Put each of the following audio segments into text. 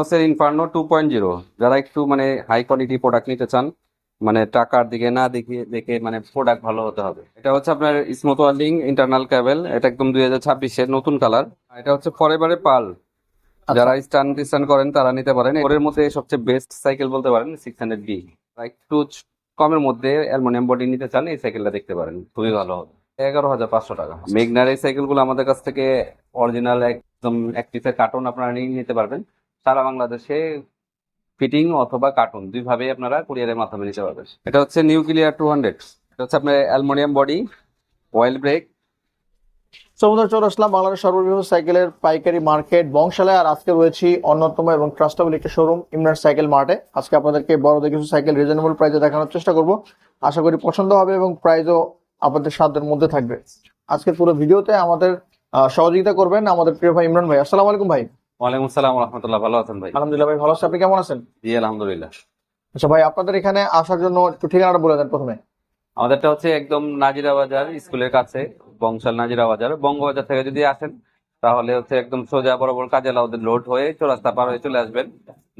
হচ্ছে Inferno two point zero যারা একটু মানে হাই কোয়ালিটি প্রোডাক্ট নিতে চান মানে টাকার দিকে না দেখে দেখে মানে প্রোডাক্ট ভালো হতে হবে। এটা হচ্ছে আপনার স্মুথ ওয়ার্ল্ডিং ইন্টারনাল ক্যাবেল এটা একদম দুই হাজার ছাব্বিশের নতুন কালার এটা হচ্ছে ফরেভারে পাল যারা স্টান টিস্টান করেন তারা নিতে পারেন। এর মধ্যে সবচেয়ে বেস্ট সাইকেল বলতে পারেন সিক্স হান্ড্রেড বি একটু কমের মধ্যে অ্যালুমিনিয়াম বডি নিতে চান এই সাইকেলটা দেখতে পারেন। খুবই ভালো হবে। এগারো হাজার পাঁচশো টাকা। মেঘনার এই সাইকেলগুলো আমাদের কাছ থেকে অরিজিনাল একদম এক পিসের কার্টুন আপনারা নিয়ে নিতে পারবেন। সারা বাংলাদেশে ফিটিং অথবা কার্টুন দুইভাবেই আপনারা কুরিয়ারের মাধ্যমে নিতে পারবেন। এটা হচ্ছে নিউক্লিয়ার টু হান্ড্রেড। এটা হচ্ছে আপনার অ্যালুমিনিয়াম বডি অয়েল ব্রেক। সমুদ্র চলে আসলাম বাংলাদেশ সর্ববৃহৎ সাইকেলের পাইকারি মার্কেট বংশালায়। আর আজকে রয়েছি অন্যতম এবং ট্রাস্টেবল একটি শোরুম ইমরান সাইকেল মার্টে। আজকে আপনাদেরকে বড়দের কিছু সাইকেল রিজনেবল প্রাইসে দেখানোর চেষ্টা করব। আশা করি পছন্দ হবে এবং প্রাইসও আপনাদের সাধ্যের মধ্যে থাকবে। আজকের পুরো ভিডিওতে আমাদের সহযোগিতা করবেন আমাদের প্রিয় ভাই ইমরান ভাই। আসসালামু আলাইকুম ভাই। ওয়ালাইকুম আসসালাম রহমতুল্লাহ। ভালো আছেন ভাই? আলহামদুলিল্লাহ ভাই ভালো আছি আপনি কেমন আছেন? জি আলহামদুলিল্লাহ। আচ্ছা ভাই আপনাদের এখানে আসার জন্য একটু ঠিকানাটা বলে দেন প্রথমে। আমাদেরটা হচ্ছে একদম নাজিরা বাজার স্কুলের কাছে বংশাল নাজিরা বাজার। বঙ্গবাজার থেকে যদি আসেন তাহলে হচ্ছে একদম সোজা বরাবর কাজে লাউদের লোড হয়ে চৌরাস্তা পার হয়ে চলে আসবেন।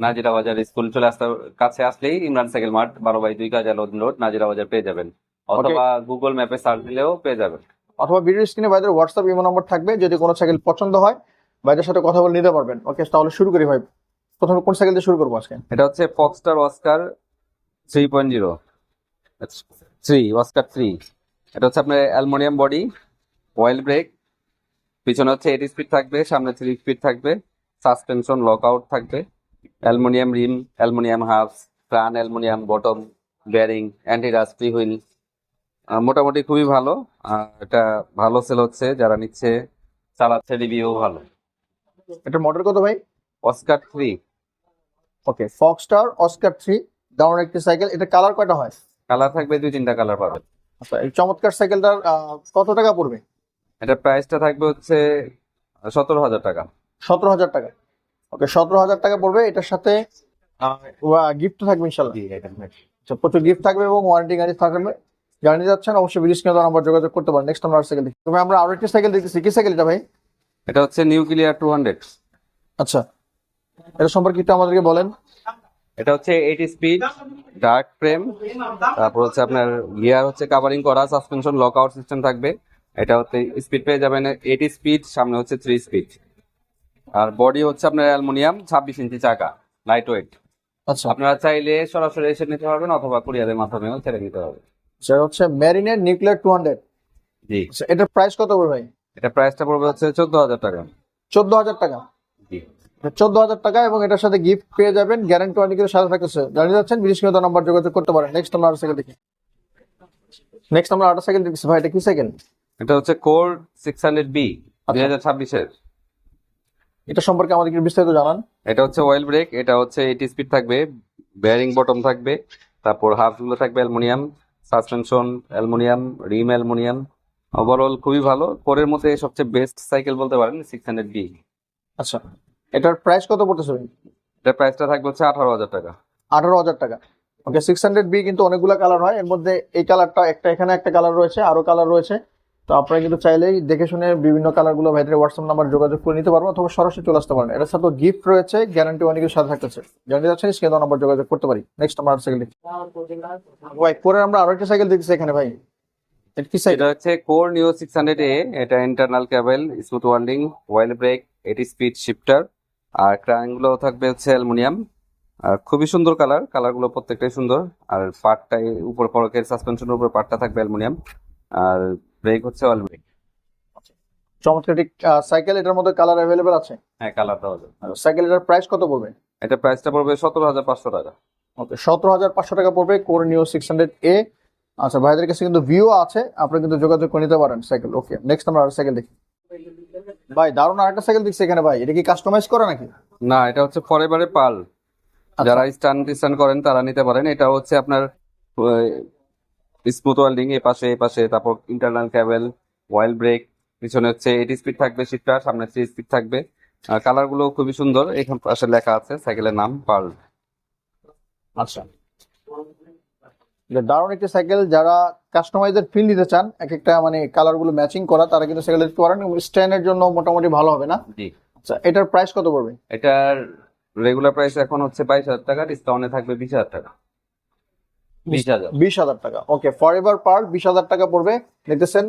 নাজিরা বাজার স্কুল চলে আসতে কাছে আসলেই ইমরান সাইকেল মার্ট বারো বাই দুই কাজে লাউদের লোড নাজিরা বাজার পেয়ে যাবেন। অথবা গুগল ম্যাপে সার্চ দিলেও পেয়ে যাবেন। অথবা ভিডিও স্ক্রিনে ভাইদের হোয়াটসঅ্যাপ ইমো নম্বর থাকবে যদি কোনো সাইকেল পছন্দ হয় ভাইদের সাথে কথা বলে নিতে পারবেন। ওকে তাহলে শুরু করি ভাই। প্রথমে কোন সাইকেল দিয়ে শুরু করব আজকে? এটা হচ্ছে Foxter Oscar three point zero three Oscar three এটা হচ্ছে আপনার অ্যালমোনিয়াম বডি অয়েল ব্রেক পিছনে হচ্ছে এইট স্পিড থাকবে, সামনে থ্রি স্পিড থাকবে। সাসপেনশন লক আউট থাকবে। Aluminium rim, aluminium half frame aluminium bottom bearing anti rusty wheel মোটামুটি খুবই ভালো। এটা ভালো সেল হচ্ছে, যারা নিচ্ছে, চালাচ্ছে রিভিউ ভালো। এটার মডেল কত ভাই? Oscar three okay Foxter Oscar three দারুণ একটি সাইকেল এটা কালার কয়টা হয়? কালার থাকবে দুই তিনটা কালার পাবেন। আচ্ছা এই চমৎকার সাইকেলটার কত টাকা পড়বে? এটা প্রাইসটা থাকবে হচ্ছে সতেরো হাজার টাকা। সতেরো হাজার টাকা। ওকে সতেরো হাজার টাকা পড়বে। এটার সাথে গিফট থাকবে ইনশাল্লাহ। আচ্ছা প্রচুর গিফট থাকবে এবং ওয়ারেন্টি গাড়ি থাকবে। জানিয়ে যাচ্ছেন অবশ্যই বিদেশ কিনে নাম্বার যোগাযোগ করতে পারেন। নেক্সট আমরা সাইকেল দেখি। তবে আমরা আরও একটি সাইকেল দেখতেছি। কি সাইকেল এটা ভাই? এটা হচ্ছে নিউক্লিয়ার টু হান্ড্রেড। আচ্ছা এটা সম্পর্কে একটু আমাদেরকে বলেন। এটা হচ্ছে এইট স্পিড ডার্ক ফ্রেম তারপর হচ্ছে আপনার গিয়ার হচ্ছে কাভারিং করা সাসপেনশন লক আউট সিস্টেম থাকবে। এটা হচ্ছে স্পিড পেয়ে যাবেন এইট স্পিড সামনে হচ্ছে থ্রি স্পিড আর বডি হচ্ছে আপনার অ্যালুমিনিয়াম ছাব্বিশ ইঞ্চি চাকা লাইট ওয়েট আচ্ছা। আপনারা চাইলে সরাসরি এসে নিতে পারবেন অথবা কুরিয়ারের মাধ্যমেও ছেড়ে নিতে হবে সেটা হচ্ছে ম্যারিনের নিউক্লিয়ার টু হান্ড্রেড জি। আচ্ছা এটার প্রাইস কত পড়বে ভাই? এটা প্রাইসটা পড়বে হচ্ছে চোদ্দ হাজার টাকা। চোদ্দ হাজার টাকা? জি। চোদ্দ হাজার টাকা এবং এটার সাথে গিফট পেয়ে যাবেন গ্যারান্টি ওয়ারেন্টি সাথে থাকতেছে। জানিয়ে যাচ্ছেন বিদেশ কিনে নাম্বার যোগাযোগ করতে পারেন। নেক্সট আমরা আরও সাইকেল দেখি। নেক্সট আমরা আরও সাইকেল দেখছি ভাই এটা কি সাইকেল এটা হচ্ছে কোর সিক্স হান্ড্রেড বি দুই হাজার ছাব্বিশের। এটা সম্পর্কে আমাদের একটু বিস্তারিত জানান। এটা হচ্ছে অয়েল ব্রেক এটা হচ্ছে এইট স্পিড থাকবে বেয়ারিং বটম থাকবে তারপর হাফগুলো থাকবে aluminium suspension aluminium rim aluminium overall খুবই ভালো। কোরের মধ্যে সবচেয়ে বেস্ট সাইকেল বলতে পারেন সিক্স হান্ড্রেড বি আচ্ছা। এটার প্রাইস কত পড়তেছে এটার প্রাইসটা থাকবে হচ্ছে আঠারো হাজার টাকা। আঠারো হাজার টাকা। ওকে সিক্স হান্ড্রেড বি কিন্তু অনেকগুলো কালার হয়। এর মধ্যে এই কালারটা একটা এখানে একটা কালার রয়েছে আরও কালার রয়েছে। তো আপনারা কিন্তু চাইলেই দেখে শুনে বিভিন্ন কালারগুলো ভাইদের হোয়াটসঅ্যাপ নাম্বার যোগাযোগ করে নিতে পারবেন অথবা সরাসরি চলে আসতে পারেন। এটার সাথে গিফট রয়েছে গ্যারান্টি অনেকের সাথে থাকতেছে। জানিয়ে যাচ্ছেন স্ক্রিনে নাম্বার যোগাযোগ করতে পারি। নেক্সট আমরা সাইকেল দেখি। ভাই পরে আমরা আরও একটা সাইকেল দেখছি এখানে ভাই। এটা হচ্ছে Core new six hundred A এটা internal cable smooth welding oil brake এটি স্পিড শিফটার আর ক্রাইনগুলো থাকবে হচ্ছে অ্যালুমিনিয়াম। আর খুবই সুন্দর কালার কালারগুলো প্রত্যেকটাই সুন্দর। আর পার্টটাই উপর পরকের সাসপেনশনের উপর পার্টটা থাকবে অ্যালুমিনিয়াম। আর ব্রেক হচ্ছে অয়েল ব্রেক চমৎকার সাইকেল এটার মধ্যে কালার অ্যাভেলেবেল আছে? হ্যাঁ কালারটা হবে আর সাইকেল এটার প্রাইস কত পড়বে? এটা প্রাইসটা পড়বে সতেরো হাজার পাঁচশো টাকা। ওকে সতেরো হাজার পাঁচশো টাকা পড়বে Core new six hundred A আচ্ছা ভাইদের কাছে কিন্তু ভিউ আছে আপনি কিন্তু যোগাযোগ করে নিতে পারেন সাইকেল ওকে নেক্সট আমরা আর সাইকেল দেখি। ভাই দারুণ আরেকটা সাইকেল দেখছি এখানে ভাই। এটা কি কাস্টমাইজ করা নাকি? না এটা হচ্ছে ফরেভারে পাল। যারা স্টান টিস্টান করেন তারা নিতে পারেন। এটা হচ্ছে আপনার স্মুথ ওয়েল্ডিং এ পাশে এ পাশে তারপর ইন্টারনাল ক্যাবেল অয়েল ব্রেক পিছনে হচ্ছে এইট স্পিড থাকবে শিফটার সামনে থ্রি স্পিড থাকবে। কালারগুলো খুবই সুন্দর। এখান পাশে লেখা আছে সাইকেলের নাম পার্ল আচ্ছা। দারুণ একটি সাইকেল যারা কাস্টমাইজের ফিল দিতে চান এক একটা মানে কালারগুলো ম্যাচিং করা তারা কিন্তু সাইকেল দিতে পারেন স্ট্যান্ডের জন্য মোটামুটি ভালো হবে না? জি। আচ্ছা এটার প্রাইস কত পড়বে? এটার রেগুলার প্রাইস এখন হচ্ছে বাইশ হাজার টাকা ডিসকাউন্টে থাকবে বিশ হাজার টাকা। বিশ হাজার। টাকা। ওকে ফর এভার পার্ক বিশ হাজার টাকা পড়বে। দেখতেছেন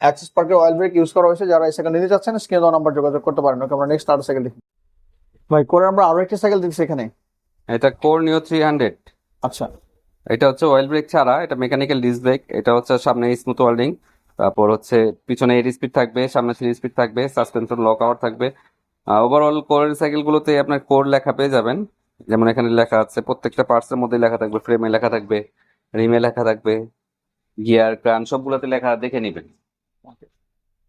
অ্যাক্সিস পার্কের অয়েল ব্রেক ইউজ করা হয়েছে যারা এই সাইকেল নিতে চাচ্ছেন স্ক্রিনে দেওয়া নাম্বার যোগাযোগ করতে পারেন। ওকে আমরা নেক্সট আর সাইকেল দেখি। ভাই করে আমরা আরও একটি সাইকেল দেখছি এখানে। এটা কোর নিও থ্রি হান্ড্রেড আচ্ছা। এটা হচ্ছে অয়েল ব্রেক ছাড়া এটা মেকানিক্যাল ডিস্ক ব্রেক এটা হচ্ছে সামনে স্মুথ ওয়েল্ডিং তারপর হচ্ছে পিছনে এইট স্পিড থাকবে সামনে থ্রি স্পিড থাকবে সাসপেনশন লক আওয়ার থাকবে। ওভারঅল কোরের সাইকেলগুলোতে আপনার কোর লেখা পেয়ে যাবেন। যেমন এখানে লেখা আছে প্রত্যেকটা পার্টসের মধ্যে লেখা থাকবে ফ্রেমে লেখা থাকবে রিমে লেখা থাকবে গিয়ার ক্রান সবগুলোতে লেখা দেখে নেবেন।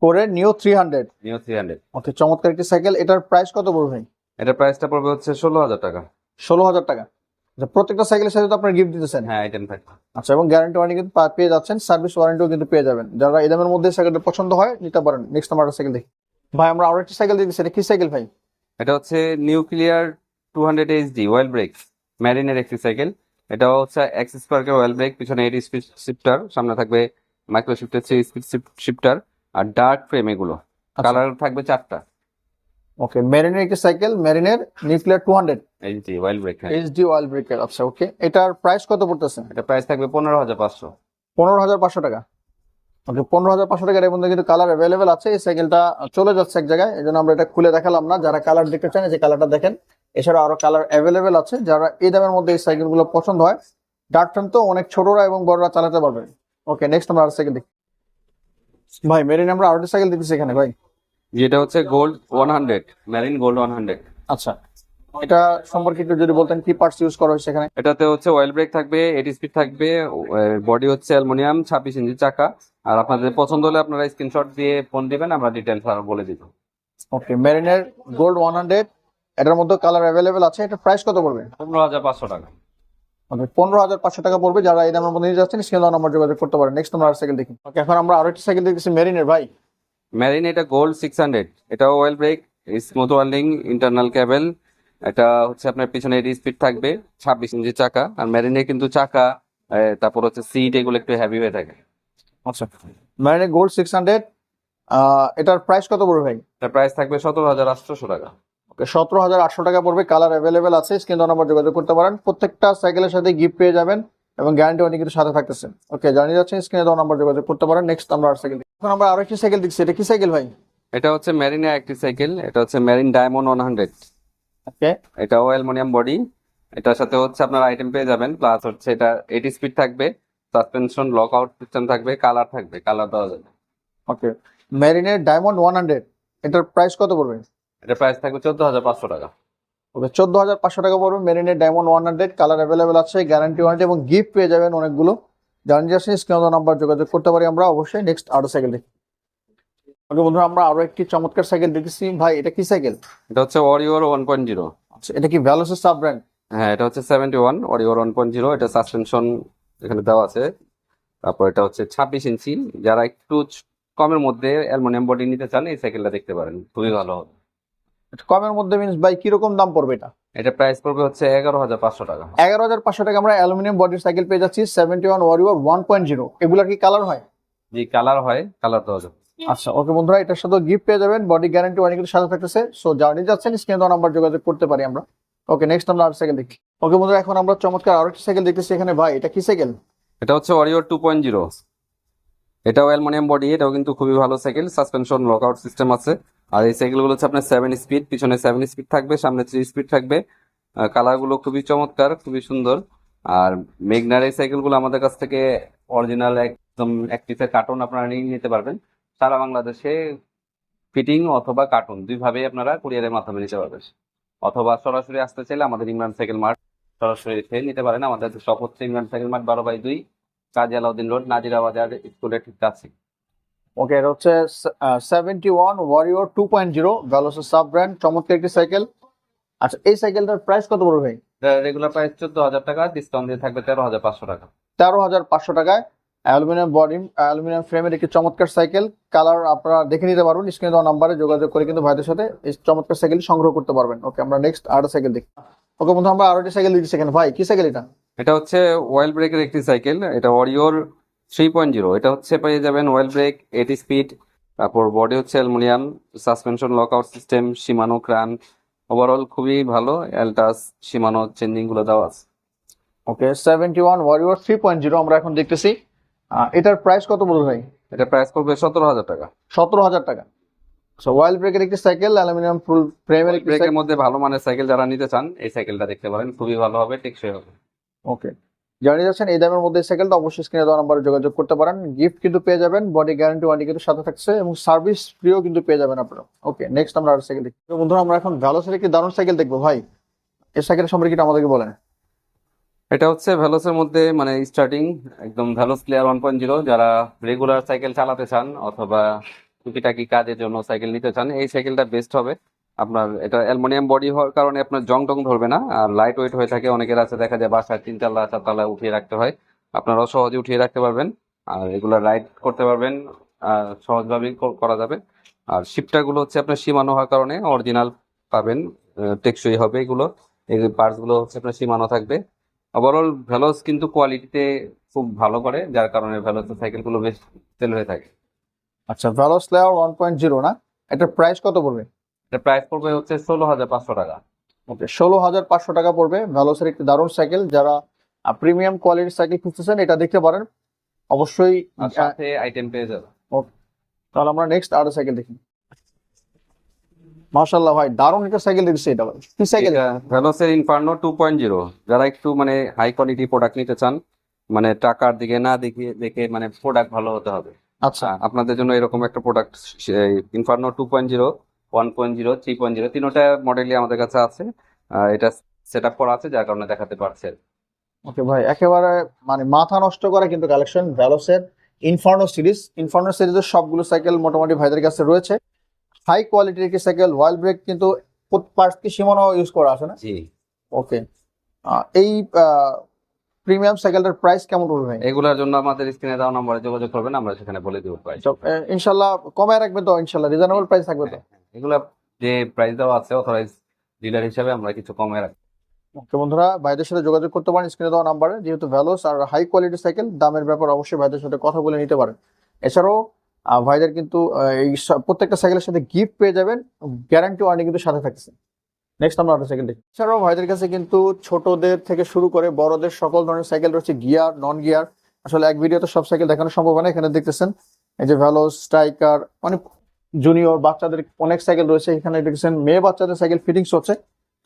কোরের Neo three hundred Neo three hundred okay চমৎকার একটি সাইকেল এটার প্রাইস কত পড়বে ভাই? এটার প্রাইসটা পড়বে হচ্ছে ষোলো হাজার টাকা। ষোলো হাজার টাকা। প্রত্যেকটা সাইকেলের সাথে তো আপনার গিফট দিতেছেন। হ্যাঁ আইটেম থাকবে আচ্ছা এবং গ্যারান্টি ওয়ারেন্টি কিন্তু পেয়ে যাচ্ছেন সার্ভিস ওয়ারেন্টিও কিন্তু পেয়ে যাবেন। যারা এই দামের মধ্যে সাইকেলটা পছন্দ হয় নিতে পারেন। নেক্সট আমার সাইকেল দেখি। ভাই আমরা আরও একটি সাইকেল দিতেছি এটা কি সাইকেল ভাই? এটা হচ্ছে nuclear two hundred HD oil brake ম্যারিনের একটি সাইকেল এটা হচ্ছে অ্যাক্সিস পার্কের ওয়েল ব্রেক পিছনে এইট স্পিড শিফটার সামনে থাকবে micro shifter three speed shifter আর ডার্ক ফ্রেম এগুলো। আচ্ছা। কালার থাকবে চারটা। ওকে মেরিনের একটি cycle মেরিনের nuclear two hundred HD oil brake HD oil breaker আচ্ছা ওকে এটার প্রাইস কত পড়তেছে? এটা প্রাইস থাকবে পনেরো হাজার পাঁচশো। পনেরো হাজার পাঁচশো টাকা। ওকে পনেরো হাজার পাঁচশো টাকার মধ্যে কিন্তু কালার অ্যাভেলেবেল আছে। এই সাইকেলটা চলে যাচ্ছে এক জায়গায়। এই জন্য আমরা এটা খুলে দেখালাম না। যারা কালার দেখতে চান যে কালারটা দেখেন এছাড়া আরও কালার অ্যাভেলেবেল আছে। যারা এই দামের মধ্যে এই সাইকেলগুলো পছন্দ হয় ডার্ক টান তো অনেক ছোটরা এবং বড়রা চালাতে পারবেন ওকে নেক্সট আমরা আর সাইকেল দেখি। ভাই মেরিন আমরা আরও সাইকেল দেখতেছি এখানে ভাই। যেটা হচ্ছে gold one hundred Marine gold one hundred আচ্ছা। এটা সম্পর্কে একটু যদি বলতেন কি পার্টস ইউজ করা হয়েছে এখানে এটাতে হচ্ছে অয়েল ব্রেক থাকবে এইট স্পিড থাকবে বডি হচ্ছে অ্যালুমিনিয়াম ছাব্বিশ ইঞ্চি চাকা। আর আপনাদের পছন্দ হলে আপনারা স্ক্রিনশট দিয়ে ফোন দিবেন আমরা ডিটেলস বলে দিব। ওকে মেরিনের গোল্ড ওয়ান হান্ড্রেড এটার মধ্যে কালার অ্যাভেলেবেল আছে এটা প্রাইস কত পড়বে? পনেরো হাজার পাঁচশো টাকা। পনেরো হাজার পাঁচশো টাকা পড়বে যারা এই দামের মধ্যে নিয়ে যাচ্ছেন স্ক্রিন নাম্বার যোগাযোগ করতে পারেন। নেক্সট আমরা আর সাইকেল দেখি। এখন আমরা আরও একটি সাইকেল দেখতেছি মেরিনের ভাই। ম্যারিন এটা গোল্ড সিক্স হান্ড্রেড এটাও oil brake smooth welding internal cable এটা হচ্ছে আপনার পিছনে এডি স্পিড থাকবে ছাব্বিশ ইঞ্চি চাকা। আর ম্যারিনে কিন্তু চাকা তারপর হচ্ছে সিট এগুলো একটু হেভি হয়ে থাকে। আচ্ছা মেরিনের গোল্ড সিক্স হান্ড্রেড এটার প্রাইস কত পড়বে ভাই? এটার প্রাইস থাকবে সতেরো হাজার আটশোশো টাকা। ওকে সতেরো হাজার আটশো টাকা পড়বে কালার অ্যাভেলেবেল আছে স্ক্রিন নাম্বার যোগাযোগ করতে পারেন। প্রত্যেকটা সাইকেলের সাথে গিফট পেয়ে যাবেন এবং গ্যারান্টি ওয়ারেন্টি কিন্তু সাথে থাকতেছে। ওকে জানিয়ে যাচ্ছেন স্ক্রিনে দেওয়া নাম্বার যোগাযোগ করতে পারেন। নেক্সট আমরা আর সাইকেল এখন আমরা আরও একটি সাইকেল দেখছি। এটা কি সাইকেল ভাই? এটা হচ্ছে ম্যারিনের একটি সাইকেল এটা হচ্ছে Marine diamond one hundred okay এটাও অ্যালুমিনিয়াম বডি এটার সাথে হচ্ছে আপনার আইটেম পেয়ে যাবেন প্লাস হচ্ছে এটা এইটি স্পিড থাকবে সাসপেনশন লক আউট সিস্টেম থাকবে কালার থাকবে কালার দেওয়া যাবে। ওকে মেরিনের ডায়মন্ড ওয়ান হান্ড্রেড এটার প্রাইস কত পড়বে? এটা প্রাইস থাকবে চোদ্দ হাজার পাঁচশো টাকা। ওকে চোদ্দ হাজার পাঁচশো টাকা পড়বে মেরিনের diamond one hundred colour available আছে গ্যারান্টি ওয়ারেন্টি এবং গিফট পেয়ে যাবেন অনেকগুলো। জানিয়ে যাচ্ছেন স্ক্রিন নাম্বার যোগাযোগ করতে পারি আমরা। অবশ্যই নেক্সট আরও সাইকেল দেখি। ওকে বন্ধুরা আমরা আরও একটি চমৎকার সাইকেল দেখেছি। ভাই এটা কি সাইকেল এটা হচ্ছে অরিওর ওয়ান পয়েন্ট জিরো আচ্ছা এটা কি ভ্যালোসের সাব ব্র্যান্ড হ্যাঁ এটা হচ্ছে seventy one warrior one point zero এটা সাসপেনশন এখানে দেওয়া আছে। তারপর এটা হচ্ছে ছাব্বিশ ইঞ্চি। যারা একটু কমের মধ্যে অ্যালুমিনিয়াম বডি নিতে চান এই সাইকেলটা দেখতে পারেন। খুবই ভালো হবে। কমের মধ্যে মিনস ভাই কীরকম দাম পড়বে এটা? এটা প্রাইস পড়বে হচ্ছে এগারো হাজার পাঁচশো টাকা। এগারো হাজার পাঁচশো টাকা আমরা অ্যালুমিনিয়াম বডির সাইকেল পেয়ে যাচ্ছি seventy one warrior one point zero এগুলা কি কালার হয়? যে কালার হয় কালার দেওয়া যাবে। আচ্ছা ওকে বন্ধুরা এটার সাথে গিফট পেয়ে যাবেন বডি গ্যারান্টি ওয়ারেন্টি কিন্তু সাথে থাকতেছে। সো জার্নি যাচ্ছেন স্ক্রিনে দেওয়া নাম্বার যোগাযোগ করতে পারি আমরা। ওকে নেক্সট আমরা আর সাইকেল দেখি। ওকে বন্ধুরা এখন আমরা চমৎকার আরও একটি সাইকেল দেখতেছি এখানে। ভাই এটা কি সাইকেল এটা হচ্ছে অরিওর টু পয়েন্ট জিরো এটাও অ্যালুমিনিয়াম বডি এটাও কিন্তু খুবই ভালো cycle suspension lock out system আছে। আর এই সাইকেলগুলো হচ্ছে আপনার সেভেন স্পিড পিছনে সেভেন স্পিড থাকবে, সামনে থ্রি স্পিড থাকবে। কালারগুলো খুবই চমৎকার, খুবই সুন্দর। আর মেঘনার এই সাইকেলগুলো আমাদের কাছ থেকে অরিজিনাল একদম এক পিসের কার্টুন আপনারা নিয়ে নিতে পারবেন। সারা বাংলাদেশে ফিটিং অথবা কার্টুন দুইভাবেই আপনারা কুরিয়ারের মাধ্যমে নিতে পারবেন। অথবা সরাসরি আসতে চাইলে আমাদের ইমরান সাইকেল মার্ট সরাসরি এসে নিতে পারেন। আমাদের শপ হচ্ছে ইমরান সাইকেল মার্ট বারো বাই দুই, কাজী আলাউদ্দিন রোড, নাজিরা বাজার, স্কুলের ঠিক কাছে ওকে এটা হচ্ছে seventy one warrior two point zero ভ্যালোসের sub brand চমৎকার একটি সাইকেল আচ্ছা এই সাইকেলটার প্রাইস কত পড়বে ভাই? রেগুলার প্রাইস চোদ্দ হাজার টাকা ডিসকাউন্ট দিয়ে থাকবে তেরো হাজার পাঁচশো টাকা। তেরো হাজার পাঁচশো টাকায়। অ্যালুমিনিয়াম বডি অ্যালুমিনিয়াম ফ্রেমের একটি চমৎকার সাইকেল কালার আপনারা দেখে নিতে পারবেন স্ক্রিনে দেওয়া নাম্বারে যোগাযোগ করে কিন্তু ভাইদের সাথে এই চমৎকার সাইকেল সংগ্রহ করতে পারবেন। ওকে আমরা নেক্সট আরও সাইকেল দেখি। ওকে বন্ধু আমরা আরও একটি সাইকেল দিচ্ছি সেখানে। ভাই কি সাইকেল এটা? এটা হচ্ছে ওয়েল ব্রেকের একটি সাইকেল এটা অরিওর থ্রি পয়েন্ট জিরো এটা হচ্ছে পেয়ে যাবেন ওয়েল ব্রেক এইটি স্পিড তারপর বডি হচ্ছে aluminium suspension lock out system Shimano crank overall খুবই ভালো এলটাস সীমানো চেঞ্জিংগুলো দেওয়া আছে। Okay seventy one warrior three point zero আমরা এখন দেখতেছি। এটার প্রাইস কত বলব ভাই? এটা প্রাইস পড়বে সতেরো হাজার টাকা। সতেরো হাজার টাকা। সো ওয়াইল্ড ব্রেকের একটি সাইকেল অ্যালুমিনিয়াম ফুল ফ্রেমের ব্রেকের মধ্যে ভালো মানের সাইকেল যারা নিতে চান এই সাইকেলটা দেখতে পারেন খুবই ভালো হবে টেকসই হবে। ওকে জানিয়ে যাচ্ছেন, এই দামের মধ্যে সাইকেলটা অবশ্যই স্ক্রিনে দেওয়া নাম্বারে যোগাযোগ করতে পারেন। গিফট কিন্তু পেয়ে যাবেন বডি গ্যারান্টি ওয়ারেন্টি কিন্তু সাথে থাকছে এবং সার্ভিস ফ্রিও কিন্তু পেয়ে যাবেন আপনারা। ওকে নেক্সট আমরা আর সাইকেল দেখি। বন্ধুরা, আমরা এখন ভ্যালোসের একটি দারুণ সাইকেল দেখব। ভাই এই সাইকেলের সম্পর্কে আমাদেরকে বলেন। এটা হচ্ছে ভ্যালোসের মধ্যে মানে স্টার্টিং একদম Veloce player one point zero যারা রেগুলার সাইকেল চালাতে চান অথবা টুকিটাকি কাজের জন্য সাইকেল নিতে চান, এই সাইকেলটা বেস্ট হবে। আপনার এটা অ্যালুমিনিয়াম বডি হওয়ার কারণে আপনার জং টং ধরবে না, আর লাইট ওয়েট হয়ে থাকে, অনেকের আছে দেখা যায় বাসায় তিনতলা চারতলা উঠিয়ে রাখতে হয়। আপনারাও সহজে উঠিয়ে রাখতে পারবেন, আর এগুলো রাইড করতে পারবেন সহজভাবেই করা যাবে। আর শিপটারগুলো হচ্ছে আপনার সীমানো হওয়ার কারণে অরিজিনাল পাবেন টেকসই হবে এগুলো। এই পার্টসগুলো হচ্ছে আপনার সীমানো থাকবে। ওভারঅল ভেলোস কিন্তু কোয়ালিটিতে খুব ভালো করে, যার কারণে ভেলোসের সাইকেলগুলো বেশ সেল হয়ে থাকে। আচ্ছা Veloce layer one point zero না? এটার প্রাইস কত পড়বে? প্রাইস পড়বে হচ্ছে ষোলো হাজার পাঁচশো টাকা। ওকে ষোলো হাজার পাঁচশো টাকা পড়বে। ভ্যালোসের একটি দারুণ সাইকেল যারা প্রিমিয়াম কোয়ালিটির সাইকেল খুঁজতেছেন এটা দেখতে পারেন। অবশ্যই সাথে আইটেম পেয়ে যাবে তাহলে আমরা নেক্সট আরও সাইকেল দেখি। মাশাল্লাহ ভাই দারুণ একটা সাইকেল দেখছি এটা ভাই। কি সাইকেল ভেলোসের ইনফার্নো টু পয়েন্ট জিরো যারা একটু মানে হাই কোয়ালিটি প্রোডাক্ট নিতে চান মানে টাকার দিকে না দেখে দেখে মানে প্রোডাক্ট ভালো হতে হবে। আচ্ছা। আপনাদের জন্য এরকম একটা product Inferno two point zero one point zero three point zero তিনোটা মডেলই আমাদের কাছে আছে। এটা সেট আপ করা আছে যার কারণে দেখাতে পারছে। ওকে ভাই একেবারে মানে মাথা নষ্ট করা কিন্তু কালেকশন ভ্যালোসের ইনফার্নো সিরিজ ইনফার্নো সিরিজের সবগুলো সাইকেল মোটামুটি ভাইদের কাছে রয়েছে। হাই কোয়ালিটির একটি সাইকেল ওয়াইল্ড ব্রেক কিন্তু পার্টস কি সীমানো ইউজ করা আছে না? জি। ওকে এই প্রিমিয়াম সাইকেলটার প্রাইস কেমন পড়বে ভাই? এগুলোর জন্য আমাদের স্ক্রিনে দেওয়া নম্বরে যোগাযোগ করবেন আমরা সেখানে বলে দিব প্রাইস তো, ইনশাল্লাহ কমায় রাখবেন তো? ইনশাল্লাহ রিজনেবল প্রাইস থাকবে তো? এগুলা যে প্রাইস দেওয়া আছে অথরাইজ ডিলার হিসাবে আমরা কিছু কমে রাখি। ওকে বন্ধুরা, ভাইদের সাথে যোগাযোগ করতে পারেন স্ক্রিনে দেওয়া নাম্বারে। যেহেতু ভ্যালোস আর হাই কোয়ালিটির সাইকেল দামের ব্যাপার অবশ্যই ভাইদের সাথে কথা বলে নিতে পারেন। এছাড়াও ভাইদের কিন্তু এই প্রত্যেকটা সাইকেলের সাথে গিফট পেয়ে যাবেন গ্যারান্টি ওয়ারেন্টি কিন্তু সাথে থাকছে নেক্সট আমরা আরও সাইকেল দেখি। এছাড়াও ভাইদের কাছে কিন্তু ছোটদের থেকে শুরু করে বড়দের সকল ধরনের সাইকেল রয়েছে গিয়ার নন গিয়ার আসলে এক ভিডিওতে সব সাইকেল দেখানো সম্ভব হয় না, এখানে দেখতেছেন। এই যে ভ্যালোস স্ট্রাইকার মানে জুনিয়র বাচ্চাদের অনেক সাইকেল রয়েছে। এখানে দেখছেন মেয়ে বাচ্চাদের সাইকেল ফিটিংস হচ্ছে।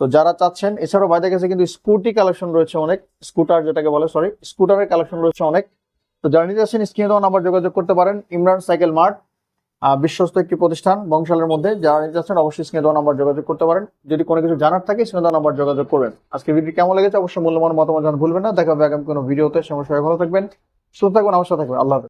তো যারা চাচ্ছেন, এছাড়াও বাইরের কাছে কিন্তু স্কুটি কালেকশন রয়েছে অনেক। স্কুটার যেটাকে বলে সরি স্কুটারের কালেকশন রয়েছে অনেক। তো যারা নিতে চাচ্ছেন, স্ক্রিনে দেওয়া নাম্বার যোগাযোগ করতে পারেন, ইমরান সাইকেল মার্ট বিশ্বস্ত একটি প্রতিষ্ঠান বংশালের মধ্যে। যারা নিতে চাচ্ছেন, অবশ্যই স্ক্রিনে দেওয়া নাম্বার যোগাযোগ করতে পারেন। যদি কোনো কিছু জানার থাকে, স্ক্রিনে দেওয়া নাম্বার যোগাযোগ করবেন। আজকে ভিডিও কেমন লেগেছে, অবশ্যই মূল্যবান মতামত জানাতে ভুলবেন না। দেখা হবে আগামী কোনো ভিডিওতে সমস্যা ভালো থাকবেন, সুস্থ থাকবেন অবশ্যই থাকবেন। আল্লাহ